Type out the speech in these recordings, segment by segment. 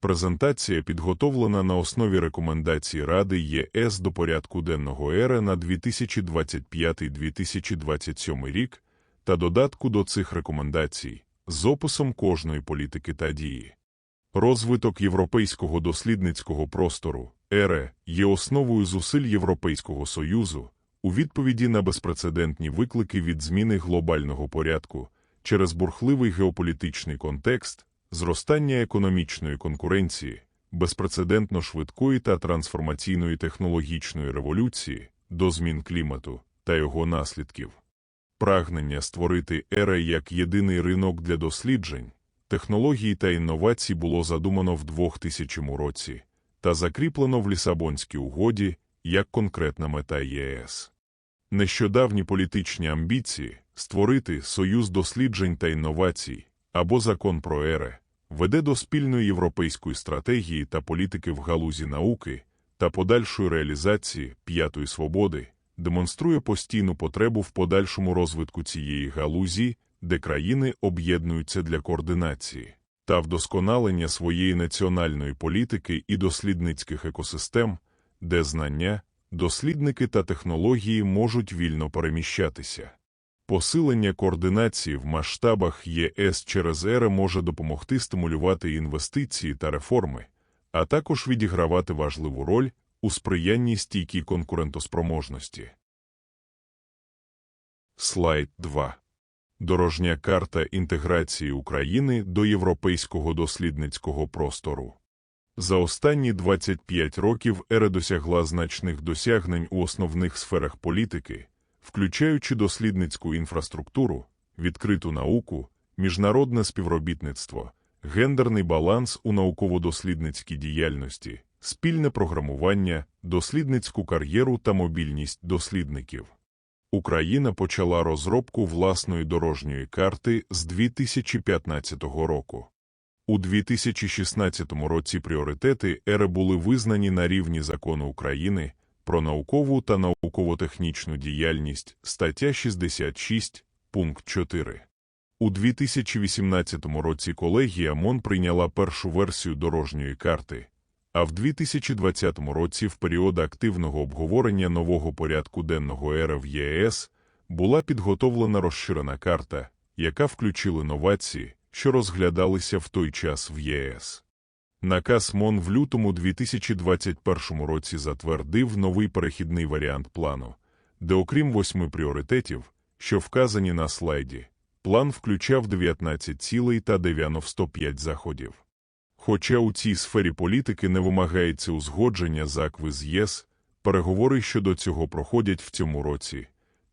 Презентація підготовлена на основі рекомендацій Ради ЄС до порядку денного ЕРЕ на 2025-2027 рік та додатку до цих рекомендацій з описом кожної політики та дії. Розвиток європейського дослідницького простору ЕРЕ є основою зусиль Європейського Союзу у відповіді на безпрецедентні виклики від зміни глобального порядку через бурхливий геополітичний контекст, зростання економічної конкуренції, безпрецедентно швидкої та трансформаційної технологічної революції до змін клімату та його наслідків. Прагнення створити ЕРЕ як єдиний ринок для досліджень, технологій та інновацій було задумано в 2000 році та закріплено в Лісабонській угоді як конкретна мета ЄС. Нещодавні політичні амбіції створити Союз досліджень та інновацій або закон про ЕРЕ веде до спільної європейської стратегії та політики в галузі науки та подальшої реалізації п'ятої свободи, демонструє постійну потребу в подальшому розвитку цієї галузі, де країни об'єднуються для координації та вдосконалення своєї національної політики і дослідницьких екосистем, де знання, дослідники та технології можуть вільно переміщатися. Посилення координації в масштабах ЄС через ЕРЕ може допомогти стимулювати інвестиції та реформи, а також відігравати важливу роль у сприянні стійкій конкурентоспроможності. Слайд 2. Дорожня карта інтеграції України до європейського дослідницького простору. За останні 25 років ЕРЕ досягла значних досягнень у основних сферах політики, включаючи дослідницьку інфраструктуру, відкриту науку, міжнародне співробітництво, гендерний баланс у науково-дослідницькій діяльності, спільне програмування, дослідницьку кар'єру та мобільність дослідників. Україна почала розробку власної дорожньої карти з 2015 року. У 2016 році пріоритети ЕРЕ були визнані на рівні закону України про наукову та науково-технічну діяльність стаття 66, пункт 4. У 2018 році колегія МОН прийняла першу версію дорожньої карти, а в 2020 році в період активного обговорення нового порядку денного ЕРЕ в ЄС була підготовлена розширена карта, яка включила новації, що розглядалися в той час в ЄС. Наказ МОН в лютому 2021 році затвердив новий перехідний варіант плану, де, окрім восьми пріоритетів, що вказані на слайді, план включав 19 цілей та 95 заходів. Хоча у цій сфері політики не вимагається узгодження з ЄС, переговори щодо цього проходять в цьому році.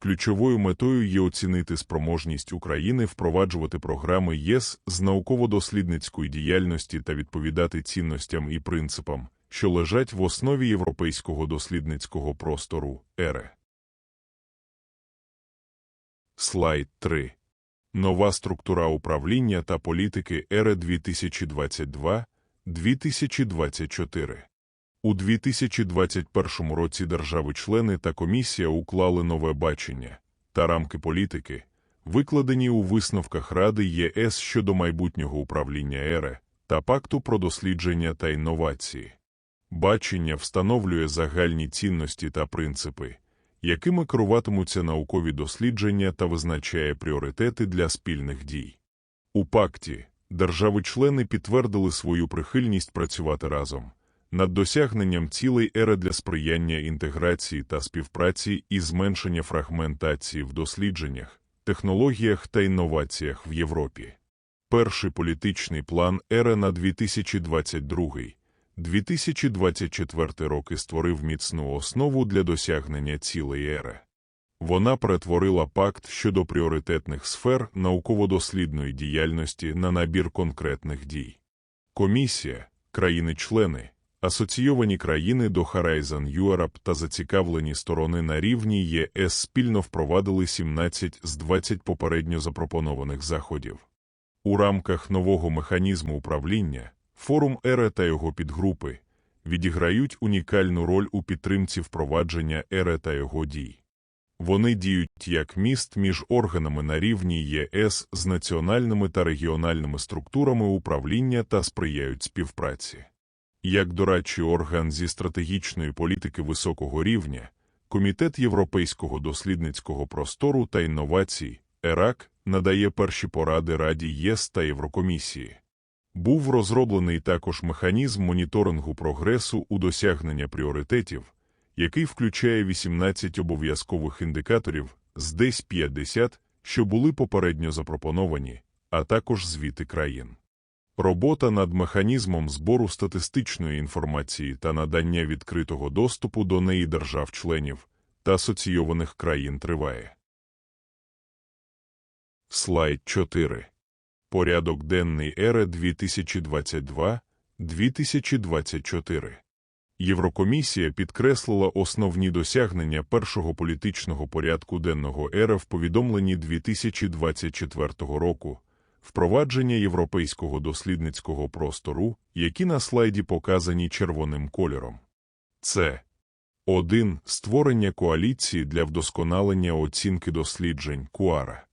Ключовою метою є оцінити спроможність України впроваджувати програми ЄС з науково-дослідницької діяльності та відповідати цінностям і принципам, що лежать в основі європейського дослідницького простору ЕРЕ. Слайд 3. Нова структура управління та політики ЕРЕ 2022-2024 у 2021 році держави-члени та комісія уклали нове бачення та рамки політики, викладені у висновках Ради ЄС щодо майбутнього управління ЕРЕ та Пакту про дослідження та інновації. Бачення встановлює загальні цінності та принципи, якими керуватимуться наукові дослідження та визначає пріоритети для спільних дій. У пакті держави-члени підтвердили свою прихильність працювати разом над досягненням цілей ери для сприяння інтеграції та співпраці і зменшення фрагментації в дослідженнях, технологіях та інноваціях в Європі. Перший політичний план ери на 2022-2024 роки створив міцну основу для досягнення цілей ери. Вона перетворила пакт щодо пріоритетних сфер науково-дослідної діяльності на набір конкретних дій. Комісія, країни-члени, Асоційовані країни до Horizon Europe та зацікавлені сторони на рівні ЄС спільно впровадили 17 з 20 попередньо запропонованих заходів. У рамках нового механізму управління форум ЕРЕ та його підгрупи відіграють унікальну роль у підтримці впровадження ЕРЕ та його дій. Вони діють як міст між органами на рівні ЄС з національними та регіональними структурами управління та сприяють співпраці. Як дорадчий орган зі стратегічної політики високого рівня, Комітет Європейського дослідницького простору та інновацій ЕРАК надає перші поради Раді ЄС та Єврокомісії. Був розроблений також механізм моніторингу прогресу у досягнення пріоритетів, який включає 18 обов'язкових індикаторів з десь 50, що були попередньо запропоновані, а також звіти країн. Робота над механізмом збору статистичної інформації та надання відкритого доступу до неї держав-членів та асоційованих країн триває. Слайд 4. Порядок денний ери 2022-2024. Єврокомісія підкреслила основні досягнення першого політичного порядку денного ери в повідомленні 2024 року, впровадження європейського дослідницького простору, які на слайді показані червоним кольором. Це 1. Створення коаліції для вдосконалення оцінки досліджень КУАРА.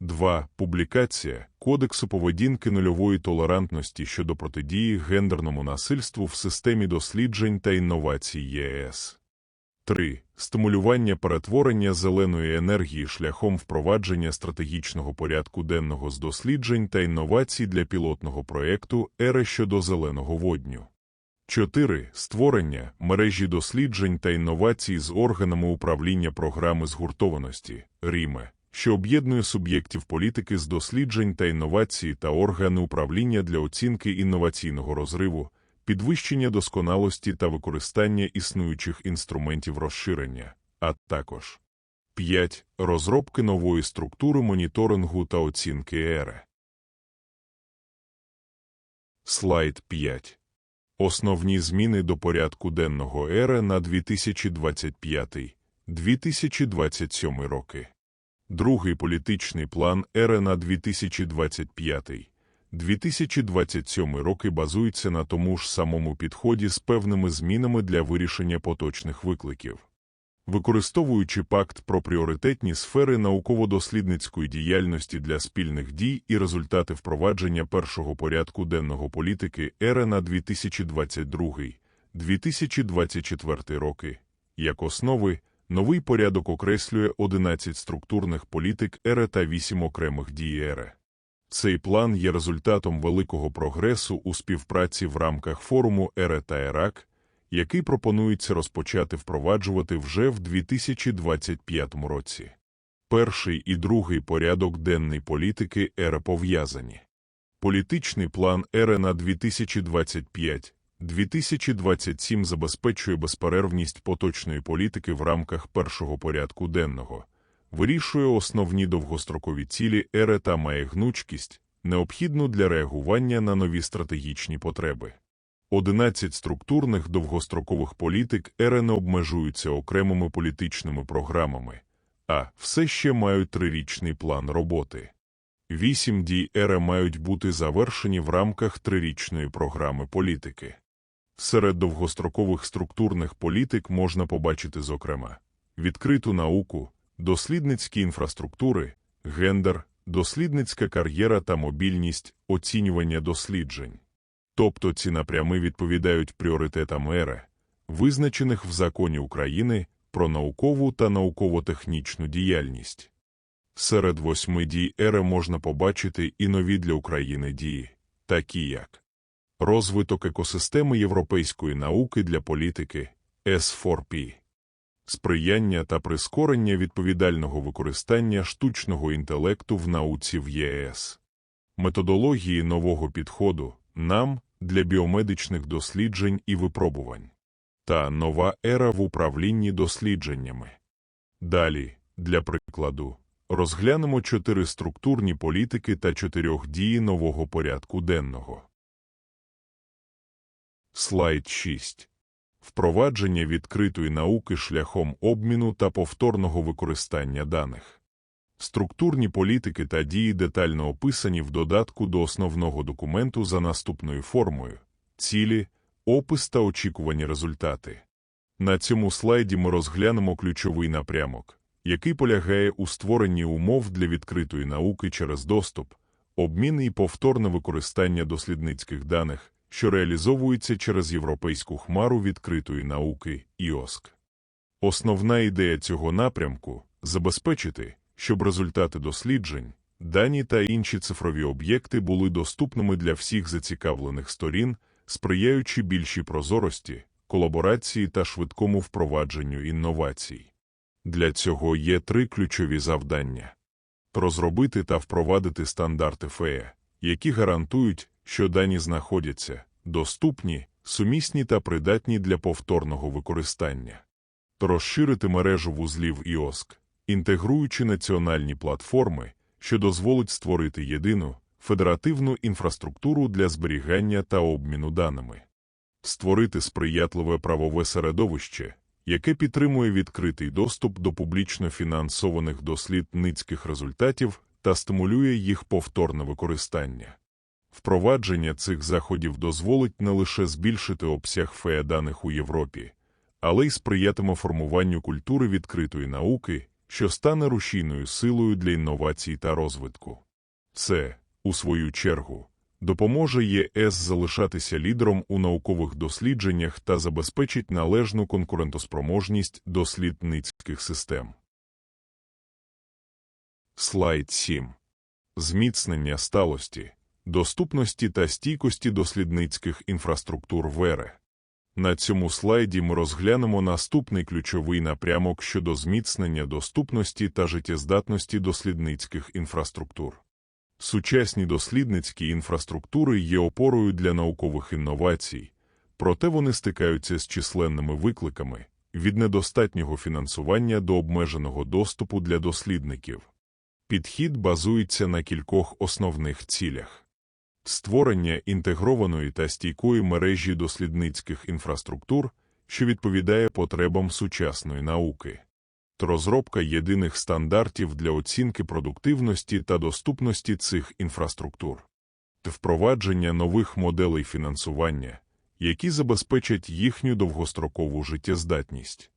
2. Публікація Кодексу поведінки нульової толерантності щодо протидії гендерному насильству в системі досліджень та інновацій ЄС. 3. Стимулювання перетворення зеленої енергії шляхом впровадження стратегічного порядку денного з досліджень та інновацій для пілотного проєкту «Ера щодо зеленого водню». 4. Створення мережі досліджень та інновацій з органами управління програми згуртованості РІМЕ, що об'єднує суб'єктів політики з досліджень та інновацій та органи управління для оцінки інноваційного розриву, підвищення досконалості та використання існуючих інструментів розширення, а також 5. Розробки нової структури моніторингу та оцінки ЕРЕ. Слайд 5. Основні зміни до порядку денного ЕРЕ на 2025-2027 роки. Другий політичний план ЕРЕ на 2025-2027 роки базується на тому ж самому підході з певними змінами для вирішення поточних викликів. Використовуючи пакт про пріоритетні сфери науково-дослідницької діяльності для спільних дій і результати впровадження першого порядку денного політики ЕРЕ на 2022-2024 роки, як основи, новий порядок окреслює 11 структурних політик ЕРЕ та 8 окремих дій ЕРЕ. Цей план є результатом великого прогресу у співпраці в рамках форуму ЕРЕ та ЕРАК, який пропонується розпочати впроваджувати вже в 2025 році. Перший і другий порядок денний політики ЕРЕ пов'язані. Політичний план ЕРЕ на 2025-2027 забезпечує безперервність поточної політики в рамках першого порядку денного, вирішує основні довгострокові цілі ЕРЕ та має гнучкість, необхідну для реагування на нові стратегічні потреби. 11 структурних довгострокових політик ЕРЕ не обмежуються окремими політичними програмами, а все ще мають трирічний план роботи. Вісім дій ЕРЕ мають бути завершені в рамках трирічної програми політики. Серед довгострокових структурних політик можна побачити, зокрема, відкриту науку, дослідницькі інфраструктури, гендер, дослідницька кар'єра та мобільність, оцінювання досліджень. Тобто ці напрями відповідають пріоритетам ЕРЕ, визначених в законі України про наукову та науково-технічну діяльність. Серед восьми дій ЕРЕ можна побачити і нові для України дії, такі як розвиток екосистеми європейської науки для політики S4P, сприяння та прискорення відповідального використання штучного інтелекту в науці в ЄС, методології нового підходу нам для біомедичних досліджень і випробувань, та нова ера в управлінні дослідженнями. Далі, для прикладу, розглянемо чотири структурні політики та чотирьох дії нового порядку денного. Слайд 6. Впровадження відкритої науки шляхом обміну та повторного використання даних. Структурні політики та дії детально описані в додатку до основного документу за наступною формою цілі, опис та очікувані результати. На цьому слайді ми розглянемо ключовий напрямок, який полягає у створенні умов для відкритої науки через доступ, обмін і повторне використання дослідницьких даних, що реалізовуються через Європейську хмару відкритої науки ІОСК. Основна ідея цього напрямку забезпечити, щоб результати досліджень, дані та інші цифрові об'єкти були доступними для всіх зацікавлених сторін, сприяючи більшій прозорості, колаборації та швидкому впровадженню інновацій. Для цього є три ключові завдання розробити та впровадити стандарти ФЕ, які гарантують, що дані знаходяться доступні, сумісні та придатні для повторного використання, розширити мережу вузлів ІОСК, інтегруючи національні платформи, що дозволить створити єдину федеративну інфраструктуру для зберігання та обміну даними, створити сприятливе правове середовище, яке підтримує відкритий доступ до публічно фінансованих дослідницьких результатів та стимулює їх повторне використання. Впровадження цих заходів дозволить не лише збільшити обсяг фея даних у Європі, але й сприятиме формуванню культури відкритої науки, що стане рушійною силою для інновацій та розвитку. Це, у свою чергу, допоможе ЄС залишатися лідером у наукових дослідженнях та забезпечить належну конкурентоспроможність дослідницьких систем. Слайд 7. Зміцнення сталості, доступності та стійкості дослідницьких інфраструктур ВЕРЕ. На цьому слайді ми розглянемо наступний ключовий напрямок щодо зміцнення доступності та життєздатності дослідницьких інфраструктур. Сучасні дослідницькі інфраструктури є опорою для наукових інновацій, проте вони стикаються з численними викликами від недостатнього фінансування до обмеженого доступу для дослідників. Підхід базується на кількох основних цілях створення інтегрованої та стійкої мережі дослідницьких інфраструктур, що відповідає потребам сучасної науки розробка єдиних стандартів для оцінки продуктивності та доступності цих інфраструктур, впровадження нових моделей фінансування, які забезпечать їхню довгострокову життєздатність.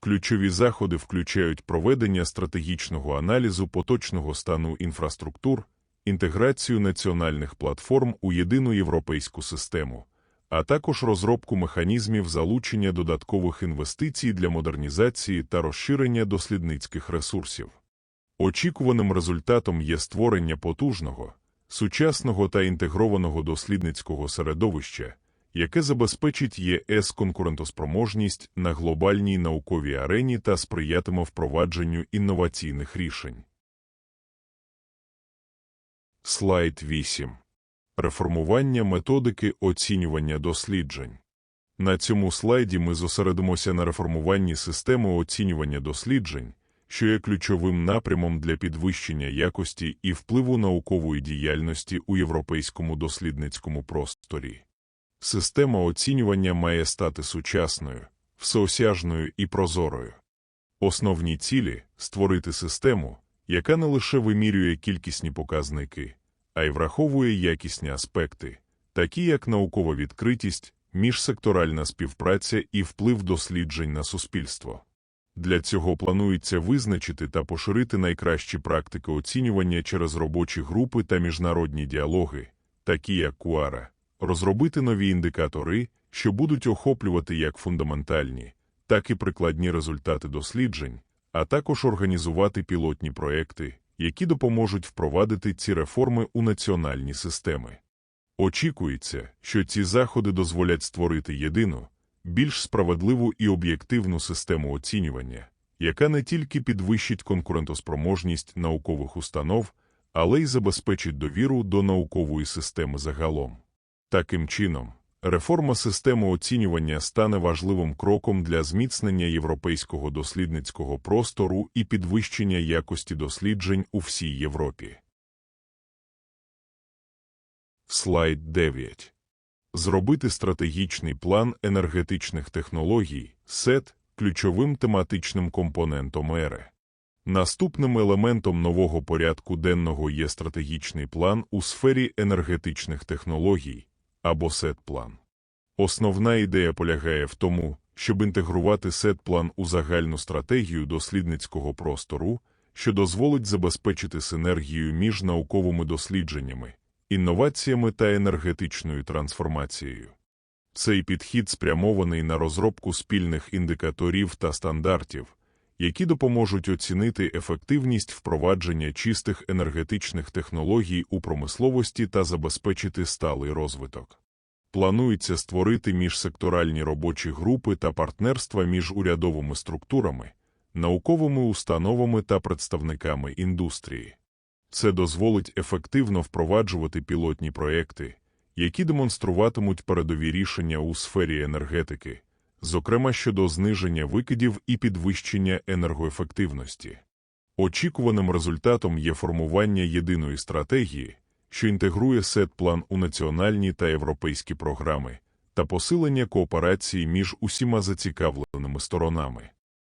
Ключові заходи включають проведення стратегічного аналізу поточного стану інфраструктур, інтеграцію національних платформ у єдину європейську систему а також розробку механізмів залучення додаткових інвестицій для модернізації та розширення дослідницьких ресурсів. Очікуваним результатом є створення потужного, сучасного та інтегрованого дослідницького середовища, яке забезпечить ЄС конкурентоспроможність на глобальній науковій арені та сприятиме впровадженню інноваційних рішень. Слайд 8 Реформування методики оцінювання досліджень. На цьому слайді ми зосередимося на реформуванні системи оцінювання досліджень, що є ключовим напрямом для підвищення якості і впливу наукової діяльності у європейському дослідницькому просторі. Система оцінювання має стати сучасною, всеосяжною і прозорою. Основні цілі створити систему, яка не лише вимірює кількісні показники а й враховує якісні аспекти, такі як наукова відкритість, міжсекторальна співпраця і вплив досліджень на суспільство. Для цього планується визначити та поширити найкращі практики оцінювання через робочі групи та міжнародні діалоги, такі як Куара, розробити нові індикатори, що будуть охоплювати як фундаментальні, так і прикладні результати досліджень, а також організувати пілотні проекти, які допоможуть впровадити ці реформи у національні системи. Очікується, що ці заходи дозволять створити єдину, більш справедливу і об'єктивну систему оцінювання, яка не тільки підвищить конкурентоспроможність наукових установ, але й забезпечить довіру до наукової системи загалом. Таким чином, Реформа системи оцінювання стане важливим кроком для зміцнення європейського дослідницького простору і підвищення якості досліджень у всій Європі. Слайд 9. Зробити стратегічний план енергетичних технологій СЕТ ключовим тематичним компонентом ЕРЕ. Наступним елементом нового порядку денного є стратегічний план у сфері енергетичних технологій або сет-план. Основна ідея полягає в тому, щоб інтегрувати сет-план у загальну стратегію дослідницького простору, що дозволить забезпечити синергію між науковими дослідженнями, інноваціями та енергетичною трансформацією. Цей підхід спрямований на розробку спільних індикаторів та стандартів, які допоможуть оцінити ефективність впровадження чистих енергетичних технологій у промисловості та забезпечити сталий розвиток. Планується створити міжсекторальні робочі групи та партнерства між урядовими структурами, науковими установами та представниками індустрії. Це дозволить ефективно впроваджувати пілотні проекти, які демонструватимуть передові рішення у сфері енергетики, зокрема щодо зниження викидів і підвищення енергоефективності. Очікуваним результатом є формування єдиної стратегії, що інтегрує сет-план у національні та європейські програми та посилення кооперації між усіма зацікавленими сторонами.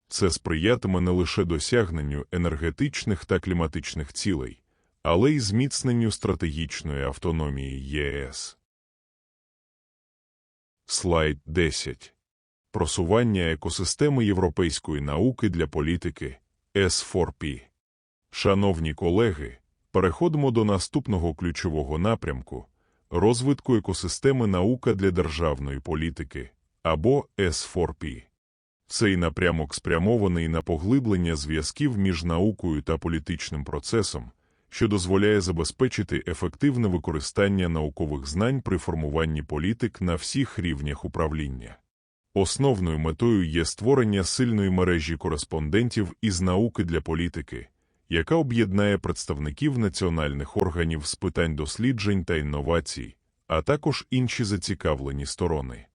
Це сприятиме не лише досягненню енергетичних та кліматичних цілей, але й зміцненню стратегічної автономії ЄС. Слайд 10. Просування екосистеми європейської науки для політики S4P. Шановні колеги, переходимо до наступного ключового напрямку розвитку екосистеми наука для державної політики або S4P. Цей напрямок спрямований на поглиблення зв'язків між наукою та політичним процесом, що дозволяє забезпечити ефективне використання наукових знань при формуванні політик на всіх рівнях управління. Основною метою є створення сильної мережі кореспондентів із науки для політики, яка об'єднає представників національних органів з питань досліджень та інновацій, а також інші зацікавлені сторони.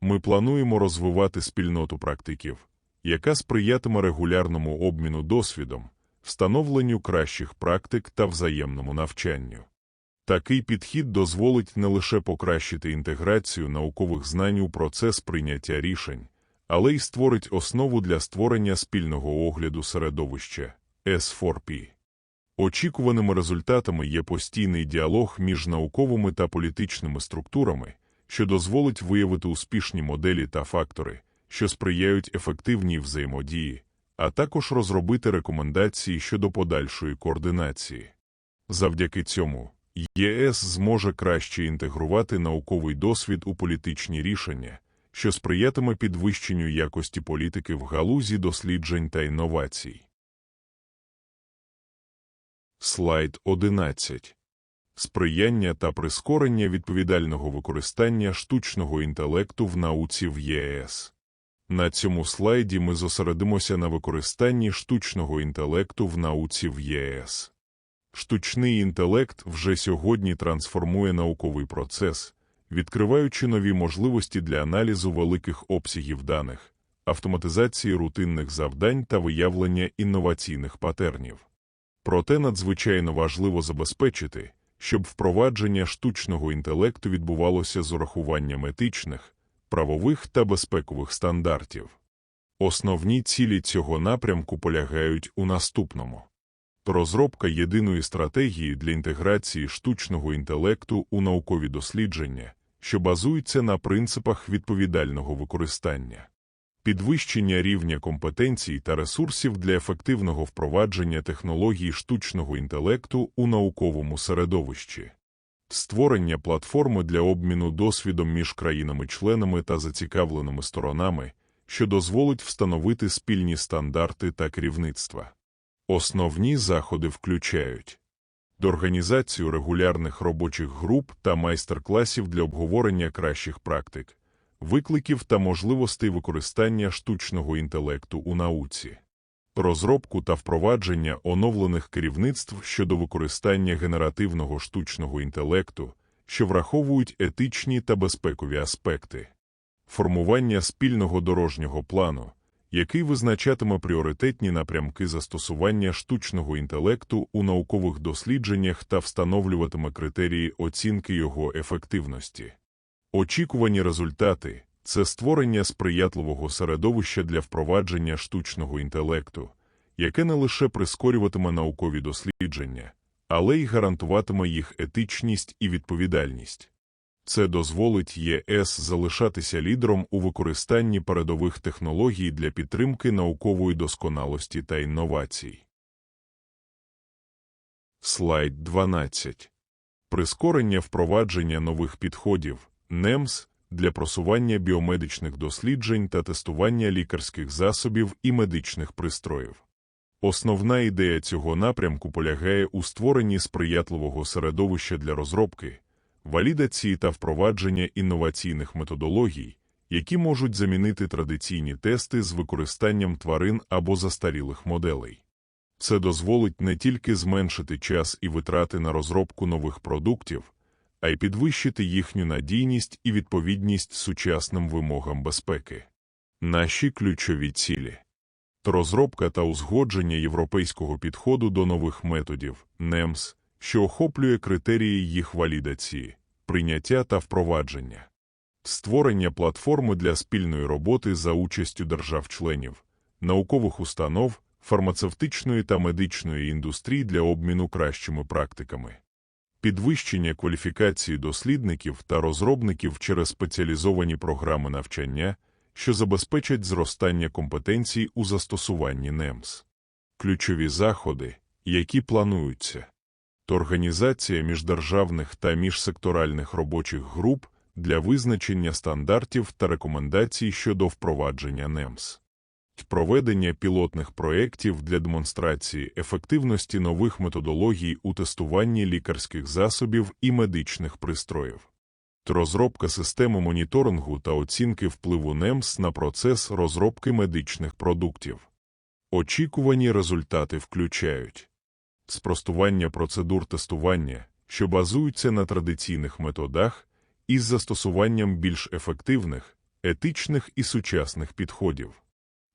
Ми плануємо розвивати спільноту практиків, яка сприятиме регулярному обміну досвідом, встановленню кращих практик та взаємному навчанню. Такий підхід дозволить не лише покращити інтеграцію наукових знань у процес прийняття рішень, але й створить основу для створення спільного огляду середовища S4P. Очікуваними результатами є постійний діалог між науковими та політичними структурами, що дозволить виявити успішні моделі та фактори, що сприяють ефективній взаємодії, а також розробити рекомендації щодо подальшої координації. Завдяки цьому ЄС зможе краще інтегрувати науковий досвід у політичні рішення, що сприятиме підвищенню якості політики в галузі досліджень та інновацій. Слайд 11. Сприяння та прискорення відповідального використання штучного інтелекту в науці в ЄС. На цьому слайді ми зосередимося на використанні штучного інтелекту в науці в ЄС. Штучний інтелект вже сьогодні трансформує науковий процес, відкриваючи нові можливості для аналізу великих обсягів даних, автоматизації рутинних завдань та виявлення інноваційних патернів. Проте надзвичайно важливо забезпечити, щоб впровадження штучного інтелекту відбувалося з урахуванням етичних, правових та безпекових стандартів. Основні цілі цього напрямку полягають у наступному. Розробка єдиної стратегії для інтеграції штучного інтелекту у наукові дослідження, що базуються на принципах відповідального використання, підвищення рівня компетенцій та ресурсів для ефективного впровадження технологій штучного інтелекту у науковому середовищі, створення платформи для обміну досвідом між країнами-членами та зацікавленими сторонами, що дозволить встановити спільні стандарти та керівництва. Основні заходи включають організацію регулярних робочих груп та майстер-класів для обговорення кращих практик, викликів та можливостей використання штучного інтелекту у науці, розробку та впровадження оновлених керівництв щодо використання генеративного штучного інтелекту, що враховують етичні та безпекові аспекти, формування спільного дорожнього плану який визначатиме пріоритетні напрямки застосування штучного інтелекту у наукових дослідженнях та встановлюватиме критерії оцінки його ефективності. Очікувані результати це створення сприятливого середовища для впровадження штучного інтелекту, яке не лише прискорюватиме наукові дослідження, але й гарантуватиме їх етичність і відповідальність. Це дозволить ЄС залишатися лідером у використанні передових технологій для підтримки наукової досконалості та інновацій. Слайд 12. Прискорення впровадження нових підходів НЕМС для просування біомедичних досліджень та тестування лікарських засобів і медичних пристроїв. Основна ідея цього напрямку полягає у створенні сприятливого середовища для розробки, валідації та впровадження інноваційних методологій, які можуть замінити традиційні тести з використанням тварин або застарілих моделей. Це дозволить не тільки зменшити час і витрати на розробку нових продуктів, а й підвищити їхню надійність і відповідність сучасним вимогам безпеки. Наші ключові цілі розробка та узгодження європейського підходу до нових методів НЕМС, що охоплює критерії їх валідації, прийняття та впровадження, створення платформи для спільної роботи за участю держав-членів, наукових установ, фармацевтичної та медичної індустрій для обміну кращими практиками, підвищення кваліфікації дослідників та розробників через спеціалізовані програми навчання, що забезпечать зростання компетенцій у застосуванні НЕМС, ключові заходи, які плануються, організація міждержавних та міжсекторальних робочих груп для визначення стандартів та рекомендацій щодо впровадження НЕМС. Проведення пілотних проєктів для демонстрації ефективності нових методологій у тестуванні лікарських засобів і медичних пристроїв. Розробка системи моніторингу та оцінки впливу НЕМС на процес розробки медичних продуктів. Очікувані результати включають спростування процедур тестування, що базуються на традиційних методах, із застосуванням більш ефективних, етичних і сучасних підходів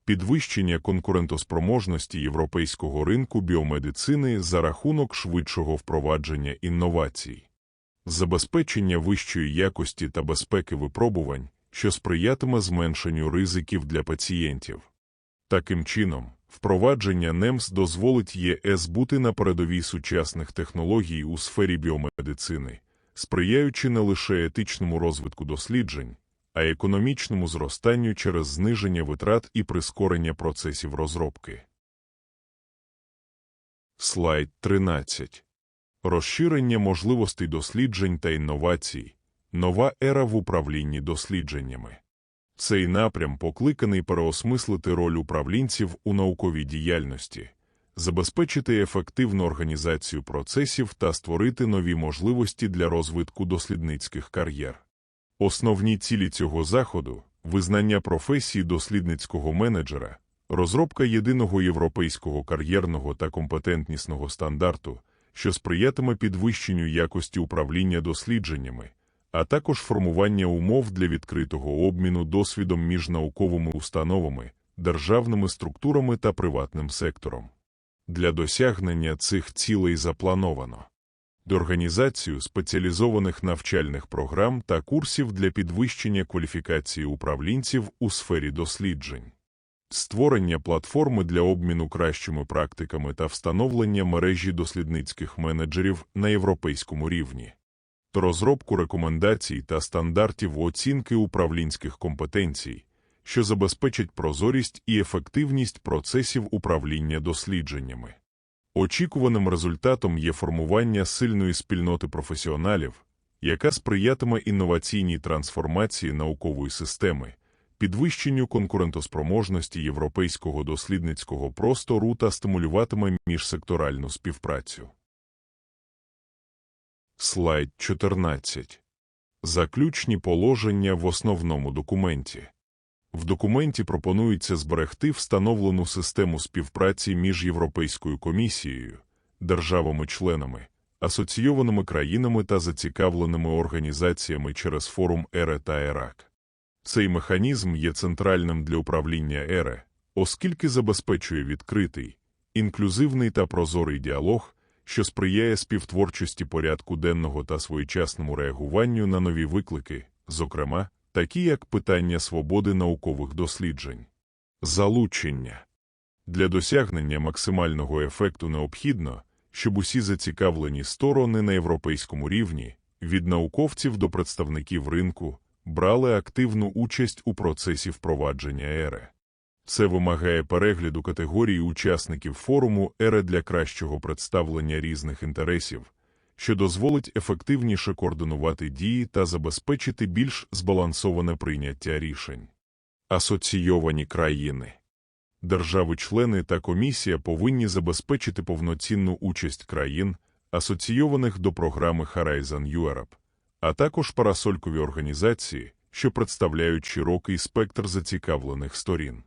підвищення конкурентоспроможності європейського ринку біомедицини за рахунок швидшого впровадження інновацій, забезпечення вищої якості та безпеки випробувань, що сприятиме зменшенню ризиків для пацієнтів. Таким чином, впровадження НЕМС дозволить ЄС бути на передовій сучасних технологій у сфері біомедицини, сприяючи не лише етичному розвитку досліджень, а економічному зростанню через зниження витрат і прискорення процесів розробки. Слайд 13. Розширення можливостей досліджень та інновацій. Нова ера в управлінні дослідженнями. Цей напрям покликаний переосмислити роль управлінців у науковій діяльності, забезпечити ефективну організацію процесів та створити нові можливості для розвитку дослідницьких кар'єр. Основні цілі цього заходу визнання професії дослідницького менеджера, розробка єдиного європейського кар'єрного та компетентнісного стандарту, що сприятиме підвищенню якості управління дослідженнями, а також формування умов для відкритого обміну досвідом між науковими установами, державними структурами та приватним сектором. Для досягнення цих цілей заплановано організацію спеціалізованих навчальних програм та курсів для підвищення кваліфікації управлінців у сфері досліджень, створення платформи для обміну кращими практиками та встановлення мережі дослідницьких менеджерів на європейському рівні, розробку рекомендацій та стандартів оцінки управлінських компетенцій, що забезпечать прозорість і ефективність процесів управління дослідженнями. Очікуваним результатом є формування сильної спільноти професіоналів, яка сприятиме інноваційній трансформації наукової системи, підвищенню конкурентоспроможності європейського дослідницького простору та стимулюватиме міжсекторальну співпрацю. Слайд 14. Заключні положення в основному документі. В документі пропонується зберегти встановлену систему співпраці між Європейською комісією, державами-членами, асоційованими країнами та зацікавленими організаціями через форум ЕРЕ та ЕРАК. Цей механізм є центральним для управління ЕРЕ, оскільки забезпечує відкритий, інклюзивний та прозорий діалог, що сприяє співтворчості порядку денного та своєчасному реагуванню на нові виклики, зокрема, такі як питання свободи наукових досліджень, залучення. Для досягнення максимального ефекту необхідно, щоб усі зацікавлені сторони на європейському рівні від науковців до представників ринку, брали активну участь у процесі впровадження ери. Це вимагає перегляду категорії учасників форуму ери для кращого представлення різних інтересів, що дозволить ефективніше координувати дії та забезпечити більш збалансоване прийняття рішень. Асоційовані країни Держави-члени та комісія повинні забезпечити повноцінну участь країн, асоційованих до програми Horizon Europe, а також парасолькові організації, що представляють широкий спектр зацікавлених сторін.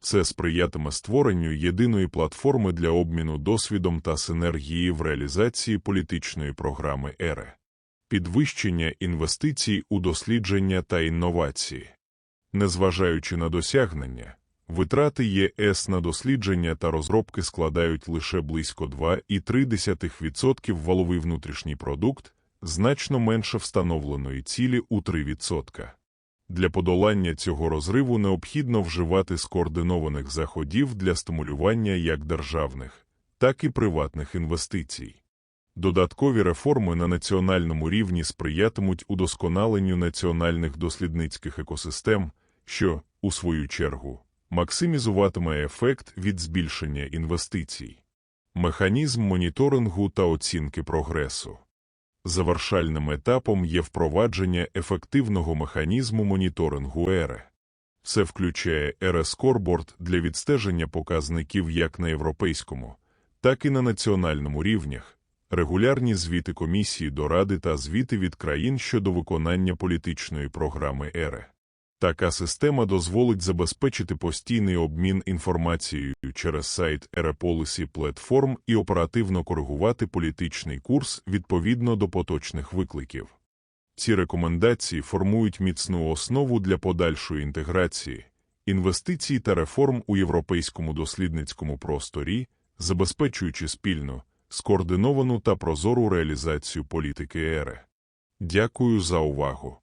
Це сприятиме створенню єдиної платформи для обміну досвідом та синергії в реалізації політичної програми ЕРЕ, підвищення інвестицій у дослідження та інновації. Незважаючи на досягнення, витрати ЄС на дослідження та розробки складають лише близько 2,3% валовий внутрішній продукт, значно менше встановленої цілі у 3%. Для подолання цього розриву необхідно вживати скоординованих заходів для стимулювання як державних, так і приватних інвестицій. Додаткові реформи на національному рівні сприятимуть удосконаленню національних дослідницьких екосистем, що, у свою чергу, максимізуватиме ефект від збільшення інвестицій. Механізм моніторингу та оцінки прогресу. Завершальним етапом є впровадження ефективного механізму моніторингу ЕРЕ. Це включає ере Скорборд для відстеження показників як на європейському, так і на національному рівнях, регулярні звіти комісії до Ради та звіти від країн щодо виконання політичної програми ЕРЕ. Така система дозволить забезпечити постійний обмін інформацією через сайт Ереполісі платформ і оперативно коригувати політичний курс відповідно до поточних викликів. Ці рекомендації формують міцну основу для подальшої інтеграції, інвестицій та реформ у європейському дослідницькому просторі, забезпечуючи спільну, скоординовану та прозору реалізацію політики ЕРЕ. Дякую за увагу.